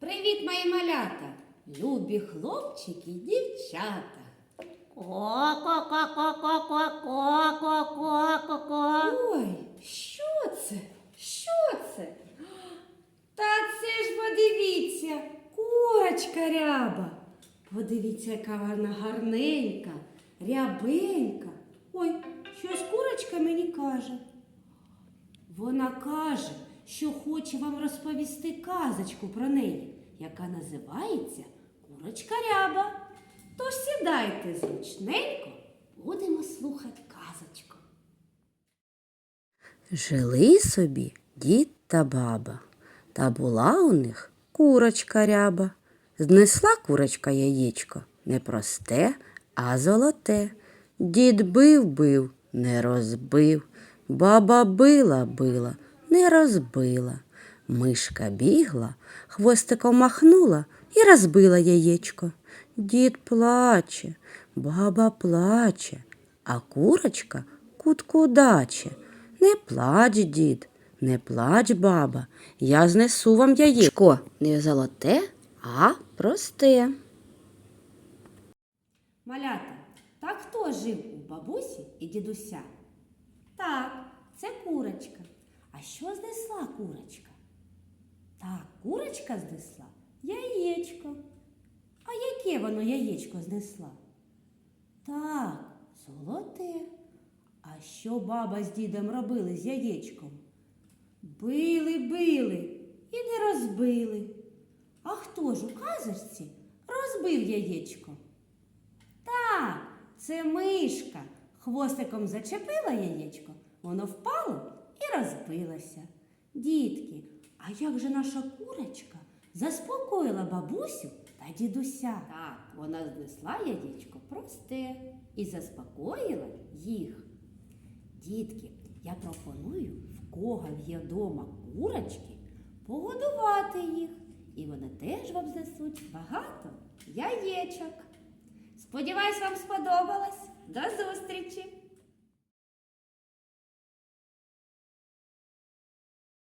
Привіт, мої малята, любі хлопчики і дівчата. Ко-ко-ко-ко-ко-ко-ко-ко-ко. Ой, що це? Що це? Та це ж подивіться, курочка ряба. Подивіться, яка вона гарненька, рябенька. Ой, щось курочка мені каже. Вона каже, що хоче вам розповісти казочку про неї, яка називається Курочка ряба. Тож сідайте зручненько, будемо слухати казочку. Жили собі дід та баба, та була у них курочка ряба. Знесла курочка яєчко не просте, а золоте. Дід бив бив, не розбив, баба била била, не розбила. Мишка бігла, хвостиком махнула і розбила яєчко. Дід плаче, баба плаче, а курочка кутку даче. Не плач, дід, не плач, баба, я знесу вам яєчко. Не золоте, а просте. Малята, так хто жив у бабусі і дідуся? Так, це курочка. А що знесла курочка? Так, курочка знесла яєчко. А яке воно яєчко знесла? Так, золоте. А що баба з дідом робили з яєчком? Били, били і не розбили. А хто ж у казочці розбив яєчко? Так, це мишка. Хвостиком зачепила яєчко, воно впало і розбилося. Дітки, а як же наша курочка заспокоїла бабусю та дідуся? Так, вона знесла яєчко просте і заспокоїла їх. Дітки, я пропоную, в кого є вдома курочки, погодувати їх. І вони теж вам знесуть багато яєчок. Сподіваюсь, вам сподобалось. До зустрічі!